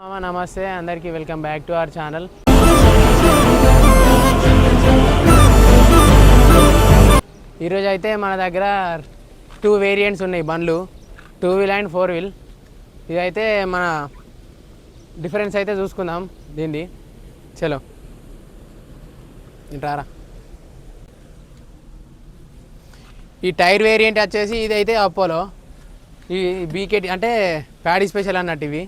మామ నమస్తే అందరికీ welcome back to our channel. ఈరోజు అయితే మన దగ్గర టూ వేరియంట్స్ ఉన్నాయి బండ్లు. Two wheel and four wheel ఇదైతే మన డిఫరెన్స్ అయితే చూసుకుందాం దీన్ని. చలో. రారా ఈ టైర్ వేరియంట్ వచ్చేసి ఇదైతే అపోలో ఈ బీకేటి అంటే ప్యాడీ స్పెషల్ అన్నట్టు ఇవి.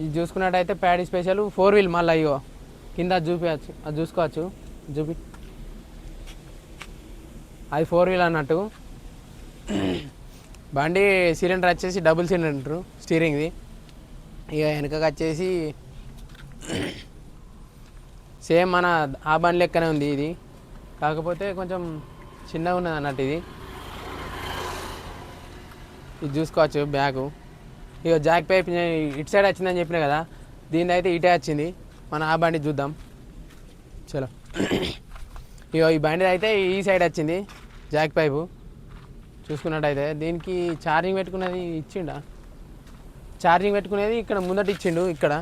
ఇది చూసుకున్నట్టయితే ప్యాడీ స్పెషల్ ఫోర్ వీల్ మళ్ళీ అయ్యో కింద అది చూపించచ్చు అది చూసుకోవచ్చు. చూపి. అది ఫోర్ వీల్ అన్నట్టు. బండి సిలిండర్ వచ్చేసి డబుల్ సిలిండర్ స్టీరింగ్ది. ఇక వెనకకి వచ్చేసి సేమ్ మన ఆ బండి లెక్కనే ఉంది ఇది. కాకపోతే కొంచెం చిన్నగా ఉన్నది అన్నట్టు ఇది. ఇది చూసుకోవచ్చు బ్యాగు. ఇక జాక్ పైప్ ఇటు సైడ్ వచ్చిందని చెప్పిన కదా దీని అయితే ఇటే వచ్చింది. మన ఆ బండి చూద్దాం. చలో. ఇక ఈ బండి అయితే ఈ సైడ్ వచ్చింది జాక్ పైపు. చూసుకున్నట్టయితే దీనికి ఛార్జింగ్ పెట్టుకునేది ఇచ్చిండా? ఛార్జింగ్ పెట్టుకునేది ఇక్కడ ముందట ఇచ్చిండు ఇక్కడ.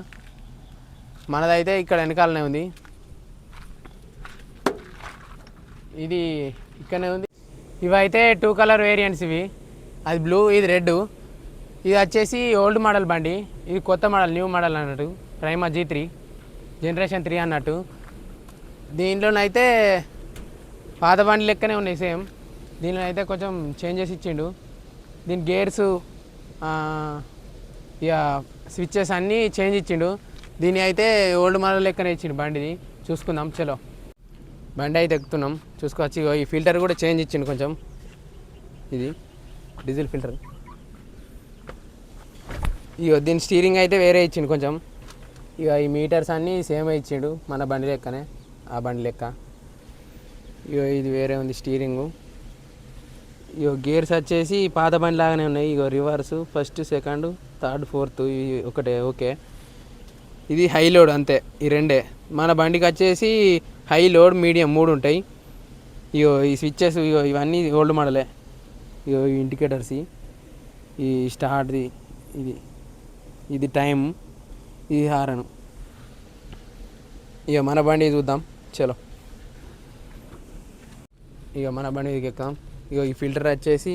మనదైతే ఇక్కడ వెనకాలనే ఉంది. ఇది ఇక్కడనే ఉంది. ఇవైతే టూ కలర్ వేరియంట్స్ ఇవి. అది బ్లూ ఇది రెడ్ ఇది వచ్చేసి ఓల్డ్ మోడల్ బండి. ఇది కొత్త మోడల్ న్యూ మోడల్ అన్నట్టు. Prima G three generation three అన్నట్టు. దీంట్లోనైతే పాత బండి లెక్కనే ఉన్నాయి సేమ్. దీనిలో అయితే కొంచెం చేంజెస్ ఇచ్చిండు. దీని గేర్స్ ఇక స్విచ్చెస్ అన్నీ చేంజ్ ఇచ్చిండు. దీని అయితే ఓల్డ్ మోడల్ లెక్కనే ఇచ్చిండు బండిది. చూసుకుందాం చలో. బండి అయితే ఎక్కుతున్నాం. చూసుకోవచ్చు ఇగో ఈ ఫిల్టర్ కూడా చేంజ్ ఇచ్చిండు కొంచెం. ఇది డీజిల్ ఫిల్టర్. ఇగో దీని స్టీరింగ్ అయితే వేరే ఇచ్చిండు కొంచెం. ఇక ఈ మీటర్స్ అన్నీ సేమ్ ఇచ్చిండు మన బండి లెక్కనే ఆ బండి లెక్క. ఇగో ఇది వేరే ఉంది స్టీరింగు ఇగో గేర్స్ వచ్చేసి పాత బండి లాగానే ఉన్నాయి. ఇగో reverse first second third fourth ఇవి ఒకటే ఓకే. ఇది హై లోడ్ అంతే ఈ రెండే. మన బండికి వచ్చేసి హై లోడ్ మీడియం మూడు ఉంటాయి. ఇగో ఈ స్విచ్చెస్ ఇగో ఇవన్నీ ఓల్డ్ మోడలే ఇగో ఇండికేటర్స్ ఈ స్టార్ట్ది ఇది. ఇది టైం ఇది హారను. ఇక మన బండి చూద్దాం. చలో. ఇక మన బండి మీదకి ఎక్కుదాం ఇక ఈ ఫిల్టర్ వచ్చేసి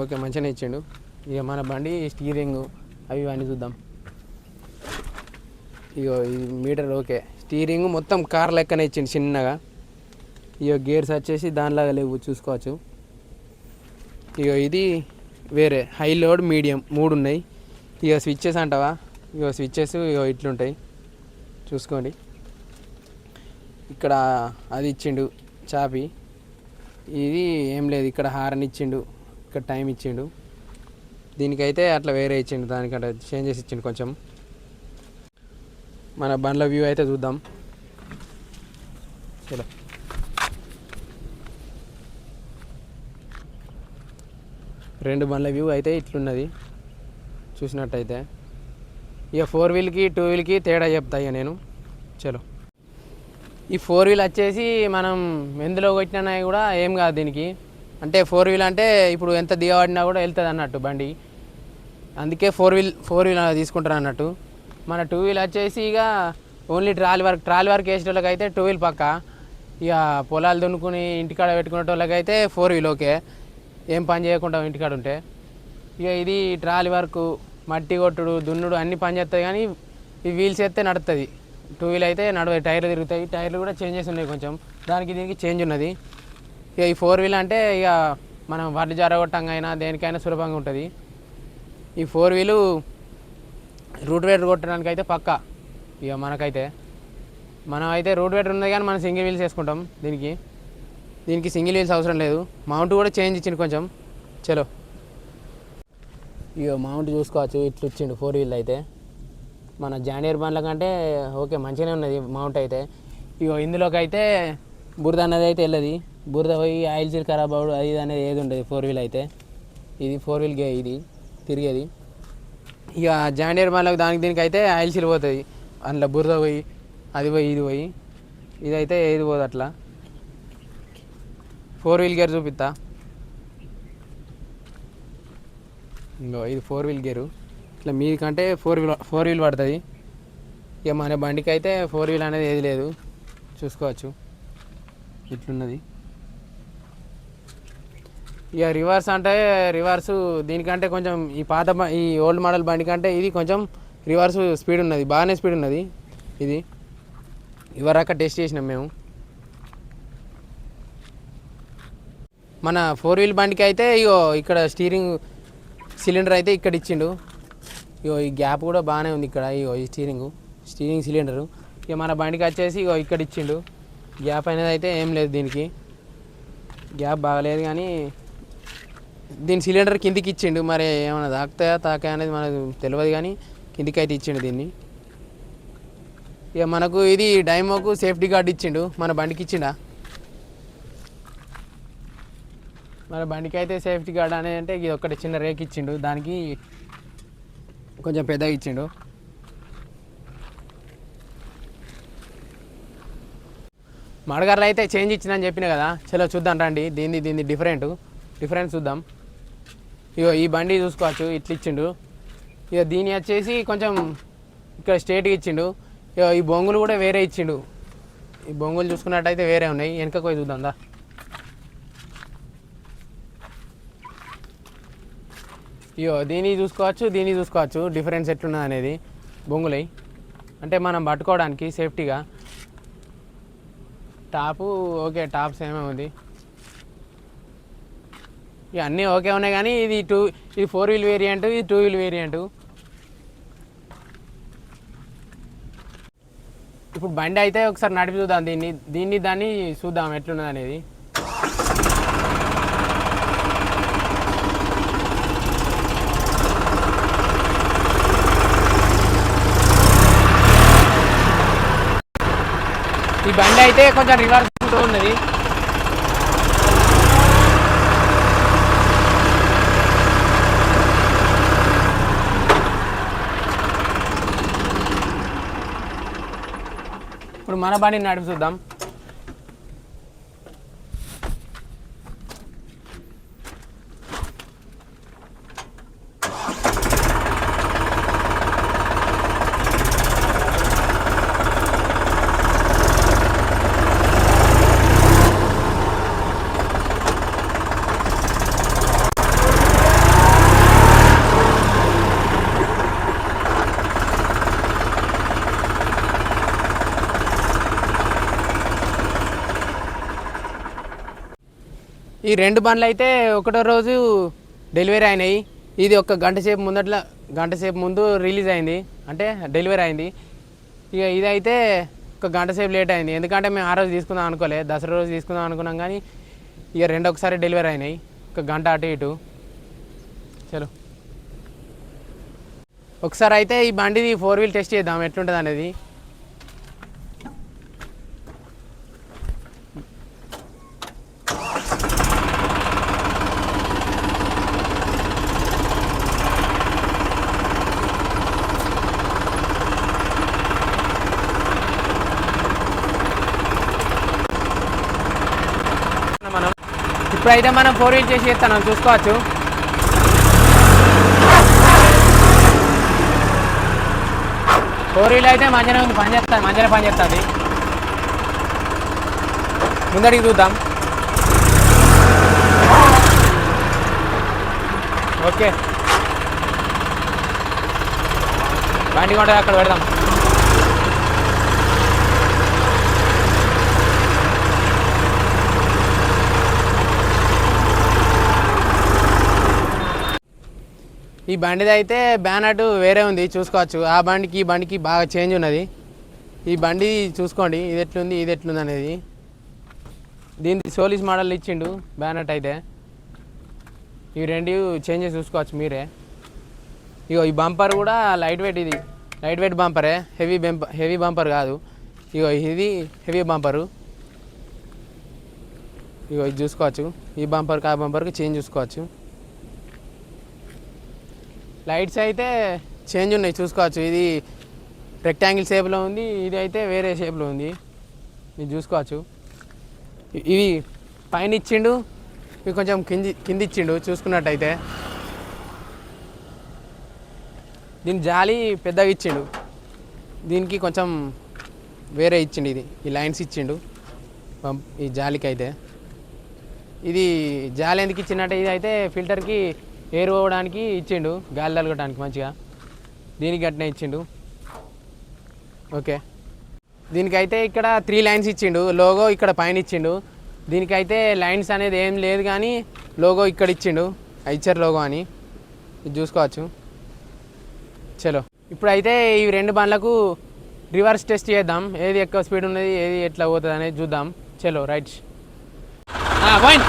ఓకే మంచిగానే ఇచ్చిండు. ఇక మన బండి స్టీరింగ్ అవి ఇవన్నీ చూద్దాం. ఇగో ఈ మీటర్ ఓకే. స్టీరింగ్ మొత్తం కార్ లెక్కనే ఇచ్చిండు చిన్నగా. ఇగో గేర్స్ వచ్చేసి దానిలాగా లేవు చూసుకోవచ్చు. ఇగో ఇది వేరే హై లోడ్ మీడియం మూడు ఉన్నాయి. ఇక స్విచ్చెస్ అంటావా? ఇక స్విచ్చెస్ ఇగో ఇట్లుంటాయి. చూసుకోండి. ఇక్కడ అది ఇచ్చిండు చాపి. ఇది ఏం లేదు ఇక్కడ హారన్ ఇచ్చిండు ఇక్కడ టైం ఇచ్చిండు. దీనికైతే అట్లా వేరే ఇచ్చిండు దానికంటే చేంజెస్ ఇచ్చిండు కొంచెం. మన బండ్ల వ్యూ అయితే చూద్దాం. చలో రెండు బండ్ల వ్యూ అయితే ఇట్లున్నది. చూసినట్టయితే. ఇక ఫోర్ వీల్కి టూ వీల్కి తేడా చెప్తా ఇక నేను. చలో. ఈ ఫోర్ వీల్ వచ్చేసి మనం ఎందులో కొట్టినా కూడా ఏం కాదు దీనికి. అంటే ఫోర్ వీల్ అంటే ఇప్పుడు ఎంత దిగబడినా కూడా వెళ్తుంది అన్నట్టు బండి. అందుకే ఫోర్ వీల్ ఫోర్ వీల్ తీసుకుంటారు అన్నట్టు. మన టూ వీల్ వచ్చేసి ఇక only trolley work trolley work వేసిన వాళ్ళకైతే టూ వీల్ పక్క. ఇక పొలాలు దున్నుకుని ఇంటికాడ పెట్టుకునే వాళ్ళకైతే ఫోర్ వీల్ ఓకే. ఏం పని చేయకుండా ఇంటికాడ ఉంటే. ఇక ఇది ట్రాలీ వర్క్ మట్టి కొట్టుడు దున్నుడు అన్ని పని చేస్తుంది కానీ ఈ వీల్స్ అయితే నడుస్తుంది టూ వీల్ అయితే నడవై టైర్లు తిరుగుతాయి. టైర్లు కూడా చేంజెస్ ఉన్నాయి కొంచెం. దానికి దీనికి చేంజ్ ఉన్నది. ఇక ఈ ఫోర్ వీల్ అంటే ఇక మనం వడ్లు జరగొట్టంగా అయినా దేనికైనా సులభంగా ఉంటుంది. ఈ ఫోర్ వీలు రూట్ వేటర్ కొట్టడానికి అయితే పక్క. ఇక మనకైతే. మనం అయితే రూట్ వేటర్ ఉన్నది కానీ మనం సింగిల్ వీల్స్ వేసుకుంటాం దీనికి. దీనికి సింగిల్ వీల్స్ అవసరం లేదు. మౌంట్ కూడా చేంజ్ ఇచ్చిండు కొంచెం. చలో. ఇక మౌంట్ చూసుకోవచ్చు ఇట్లా ఇచ్చిండు ఫోర్ వీల్ అయితే. మన జానియర్ బండ్ల కంటే ఓకే మంచిగానే ఉన్నది మౌంట్ అయితే. ఇగో ఇందులోకి అయితే బురద అనేది అయితే వెళ్ళదు. బురద పోయి ఆయిల్ సీల్ ఖరాబ్ అవ్వడు అది ఇది అనేది ఏది ఉండదు ఫోర్ వీల్ అయితే. ఇది ఫోర్ వీల్ గే ఇది తిరిగేది. ఇక జాండియర్ బండ్లకు దానికి దీనికి అయితే ఆయిల్ సీల్ పోతుంది. అందులో బురద పోయి అది పోయి ఇది పోయి. ఇదైతే ఏది పోదు అట్లా. ఫోర్ వీల్ గేర్ చూపిస్తా ఇంకో ఇది ఫోర్ వీల్ గేరు ఇట్లా మీకంటే ఫోర్ వీల్ ఫోర్ వీల్ పడుతుంది. ఇక మన బండికి అయితే ఫోర్ వీల్ అనేది ఏది లేదు. చూసుకోవచ్చు. ఇట్లున్నది. ఇక రివర్స్ అంటే రివర్స్ దీనికంటే కొంచెం ఈ పాత ఈ ఓల్డ్ మోడల్ బండి కంటే ఇది కొంచెం రివర్స్ స్పీడ్ ఉన్నది. బాగానే స్పీడ్ ఉన్నది ఇది. ఇవరాక టెస్ట్ చేసినాం మేము. మన ఫోర్ వీల్ బండికి అయితే ఇగో ఇక్కడ స్టీరింగ్ సిలిండర్ అయితే ఇక్కడ ఇచ్చిండు. ఇగో ఈ గ్యాప్ కూడా బాగానే ఉంది ఇక్కడ ఇగో ఈ స్టీరింగ్ స్టీరింగ్ సిలిండరు ఇక మన బండికి వచ్చేసి ఇగో ఇక్కడ ఇచ్చిండు. గ్యాప్ అనేది అయితే ఏం లేదు దీనికి. గ్యాప్ బాగలేదు కానీ దీని సిలిండర్ కిందికి ఇచ్చిండు. మరి ఏమైనా తాకుతాయా తాకా అనేది మనకు తెలియదు కానీ కిందికి అయితే ఇచ్చిండు దీన్ని. ఇక మనకు ఇది డైమోకు సేఫ్టీ గార్డ్ ఇచ్చిండు. మన బండికి ఇచ్చిండా? మన బండికి అయితే సేఫ్టీ గార్డ్ అనేది అంటే ఇది ఒకటి చిన్న రేక్ ఇచ్చిండు. దానికి కొంచెం పెద్దగా ఇచ్చిండు. మడగర్లు అయితే చేంజ్ ఇచ్చిందని చెప్పిన కదా? చలో చూద్దాం రండి. దీన్ని దీన్ని డిఫరెంట్ డిఫరెన్స్ చూద్దాం. ఇగో ఈ బండి చూసుకోవచ్చు. ఇట్లా ఇచ్చిండు. ఇక దీని వచ్చేసి కొంచెం ఇక్కడ స్ట్రేట్గా ఇచ్చిండు. ఇక ఈ బొంగులు కూడా వేరే ఇచ్చిండు. ఈ బొంగులు చూసుకున్నట్టయితే వేరే ఉన్నాయి. వెనక పోయి చూద్దాం దా. ఇయో దీన్ని చూసుకోవచ్చు దీన్ని చూసుకోవచ్చు. డిఫరెన్స్ ఎట్లున్నది అనేది. బొంగులై. అంటే మనం పట్టుకోవడానికి సేఫ్టీగా టాపు ఓకే టాప్ సేమే ఉంది? ఇక అన్నీ ఓకే ఉన్నాయి కానీ ఇది టూ ఇది ఫోర్ వీల్ వేరియంట్ ఇది టూ వీల్ వేరియంట్ ఇప్పుడు బండి అయితే ఒకసారి నడిపి చూద్దాం దీన్ని. దీన్ని దాన్ని చూద్దాం ఎట్లున్నది అనేది. ఈ బండి అయితే కొంచెం రివర్స్ ఉంటూ ఉన్నది. ఇప్పుడు మన బండిని నడిపి చూద్దాం ఈ రెండు బండ్లు అయితే ఒకటో రోజు డెలివరీ అయినాయి. ఇది ఒక గంట సేపు ముందట్ల గంట సేపు ముందు రిలీజ్ అయింది. అంటే డెలివరీ అయింది. ఇక ఇదైతే ఒక గంట సేపు లేట్ అయింది. ఎందుకంటే మేము ఆ రోజు తీసుకుందాం అనుకోలే దసరా రోజు తీసుకుందాం అనుకున్నాం కానీ ఇక రెండు ఒకసారి డెలివరీ అయినాయి. ఒక గంట అటు ఇటు. చలో. ఒకసారి అయితే ఈ బండిది ఫోర్ వీల్ టెస్ట్ చేద్దాం ఎట్లుంటుంది అనేది మనం ఇప్పుడైతే మనం ఫోర్ వీల్ చేసి చేస్తాను చూసుకోవచ్చు. ఫోర్ వీల్ అయితే మంచిగా ఉంది పని చేస్తాను మంచిగా పని చేస్తుంది. ముందడికి చూద్దాం. ఓకే. బండి కూడా అక్కడ పెడదాం. ఈ బండిది అయితే బ్యానట్ వేరే ఉంది చూసుకోవచ్చు. ఆ బండికి ఈ బండికి బాగా చేంజ్ ఉన్నది. ఈ బండి చూసుకోండి ఇది ఎట్లుంది ఇది ఎట్లుంది అనేది. దీనికి సోలిస్ మోడల్ ఇచ్చిండు బ్యానట్ అయితే. ఇవి రెండు చేంజెస్ చూసుకోవచ్చు మీరే. ఇగో ఈ బంపర్ కూడా లైట్ వెయిట్ ఇది. లైట్ వెయిట్ బంపరే హెవీ బంపర్ హెవీ బంపర్ కాదు. ఇగో ఇది హెవీ బంపరు ఇగో ఇది చూసుకోవచ్చు. ఈ బంపర్కి ఆ బంపర్కి చేంజ్ చూసుకోవచ్చు. లైట్స్ అయితే చేంజ్ ఉన్నాయి చూసుకోవచ్చు. ఇది రెక్టాంగిల్ షేప్లో ఉంది ఇది అయితే వేరే షేప్లో ఉంది. మీరు చూసుకోవచ్చు. ఇవి పైన ఇచ్చిండు ఇవి కొంచెం కింది కింది ఇచ్చిండు చూసుకున్నట్టయితే. దీని జాలి పెద్దగా ఇచ్చిండు. దీనికి కొంచెం వేరే ఇచ్చిండు ఇది. ఈ లైన్స్ ఇచ్చిండు. పంప్ ఈ జాలికి అయితే ఇది జాలి ఎందుకు ఇచ్చినట్టు ఇది అయితే ఫిల్టర్కి ఏరు పోవడానికి ఇచ్చిండు గాలి తలగడానికి మంచిగా. దీనికి గట్టినే ఇచ్చిండు. ఓకే. దీనికైతే ఇక్కడ త్రీ లైన్స్ ఇచ్చిండు. లోగో ఇక్కడ పైన ఇచ్చిండు. దీనికైతే లైన్స్ అనేది ఏం లేదు కానీ లోగో ఇక్కడ ఇచ్చిండు. ఐచర్ లోగో అని. ఇది చూసుకోవచ్చు. చలో. ఇప్పుడైతే ఈ రెండు బండ్లకు రివర్స్ టెస్ట్ చేద్దాం. ఏది ఎక్కువ స్పీడ్ ఉన్నది ఏది ఎట్లా పోతుంది అనేది చూద్దాం. చలో రైట్ పోయిన్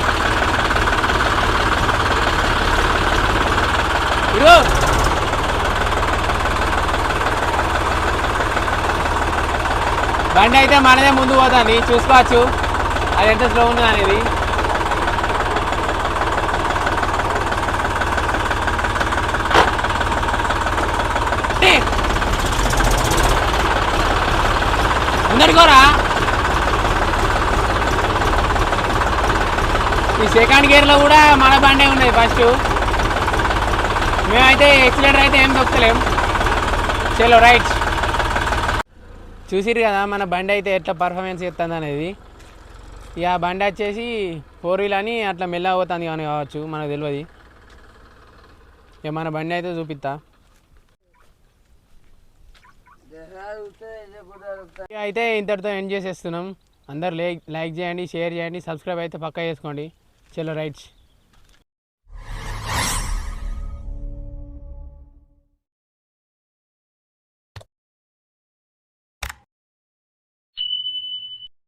బండి అయితే మనదే ముందు పోతుంది. చూసుకోవచ్చు. అది ఎంత స్లో ఉంది అనేది. ముందడుకోరా ఈ సెకండ్ గేర్లో కూడా మన బండే ఉన్నది ఫస్ట్ మేమైతే ఎక్సిలేటర్ అయితే ఏం దొక్కలేం చలో రైట్ చూసిరు కదా మన బండి అయితే ఎట్లా పర్ఫార్మెన్స్ ఇస్తుంది అనేది. ఇక బండి వచ్చేసి ఫోర్ వీల్ అని అట్లా మెల్ల పోతుంది కానీ కావచ్చు మనకు తెలియదు ఇక మన బండి అయితే చూపిస్తా అయితే ఇంతటితో ఎండ్ చేసేస్తున్నాం. అందరు లైక్ లైక్ చేయండి షేర్ చేయండి సబ్స్క్రైబ్ అయితే పక్కా చేసుకోండి. చలో రైట్స్